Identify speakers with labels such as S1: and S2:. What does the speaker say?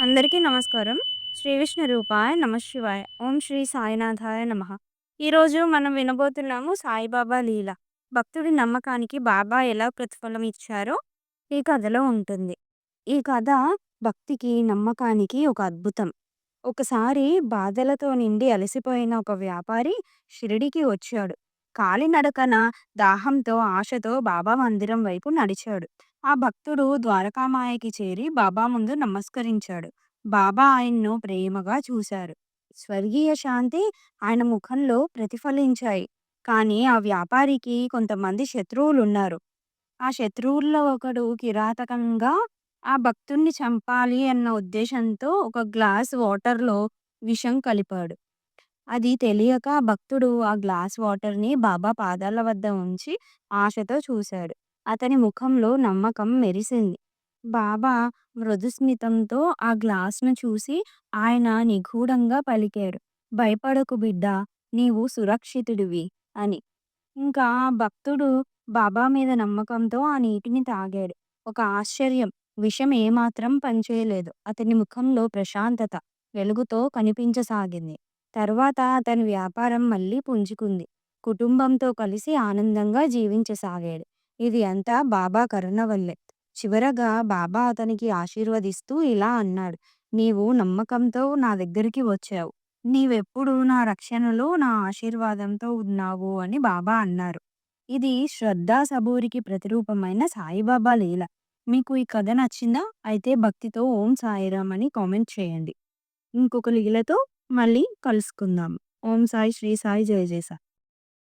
S1: అందరికీ నమస్కారం. శ్రీ విష్ణు రూపాయ నమ శివాయ. ఓం శ్రీ సాయినాథాయ నమః. ఈరోజు మనం వినబోతున్నాము సాయిబాబా లీల. భక్తుడి నమ్మకానికి బాబా ఎలా ప్రతిఫలం ఇచ్చారో ఈ కథలో ఉంటుంది. ఈ కథ భక్తికి, నమ్మకానికి ఒక అద్భుతం. ఒకసారి బాధలతో నిండి అలసిపోయిన ఒక వ్యాపారి షిరిడీకి వచ్చాడు. కాలినడకన దాహంతో, ఆశతో బాబా మందిరం వైపు నడిచాడు. ఆ భక్తుడు ద్వారకామాయకి చేరి బాబా ముందు నమస్కరించాడు. బాబా ఆయన్ను ప్రేమగా చూశారు. స్వర్గీయ శాంతి ఆయన ముఖంలో ప్రతిఫలించాయి. కానీ ఆ వ్యాపారికి కొంతమంది శత్రువులున్నారు. ఆ శత్రువుల్లో ఒకడు కిరాతకంగా ఆ భక్తుణ్ణి చంపాలి అన్న ఉద్దేశంతో ఒక గ్లాస్ వాటర్‌లో విషం కలిపాడు. అది తెలియక భక్తుడు ఆ గ్లాస్ వాటర్‌ని బాబా పాదాల వద్ద ఉంచి ఆశతో చూశాడు. అతని ముఖంలో నమ్మకం మెరిసింది. బాబా మృదుస్మితంతో ఆ గ్లాస్‌ను చూసి ఆయన నిగూఢంగా పలికారు. భయపడకు బిడ్డా! నీవు సురక్షితుడివి అని. ఇంకా ఆ భక్తుడు బాబా మీద నమ్మకంతో ఆ నీటిని తాగాడు. ఒక ఆశ్చర్యం! విషం ఏమాత్రం పనిచేయలేదు. అతని ముఖంలో ప్రశాంతత వెలుగుతో కనిపించసాగింది. తర్వాత అతని వ్యాపారం మళ్ళీ పుంజుకుంది. కుటుంబంతో కలిసి ఆనందంగా జీవించసాగాడు. ఇది అంతా బాబా కరుణ వల్లే. చివరగా బాబా అతనికి ఆశీర్వదిస్తూ ఇలా అన్నాడు. నీవు నమ్మకంతో నా దగ్గరికి వచ్చావు. నీవెప్పుడూ నా రక్షణలో, నా ఆశీర్వాదంతో ఉన్నావు అని బాబా అన్నారు. ఇది శ్రద్ధా సబూరికి ప్రతిరూపమైన సాయిబాబా లీల. మీకు ఈ కథ నచ్చిందా? అయితే భక్తితో ఓం సాయిరామ్ అని కామెంట్ చేయండి. ఇంకొక లీలతో మళ్ళీ కలుసుకుందాం. ఓం సాయి శ్రీ సాయి జయ జయ సాయి.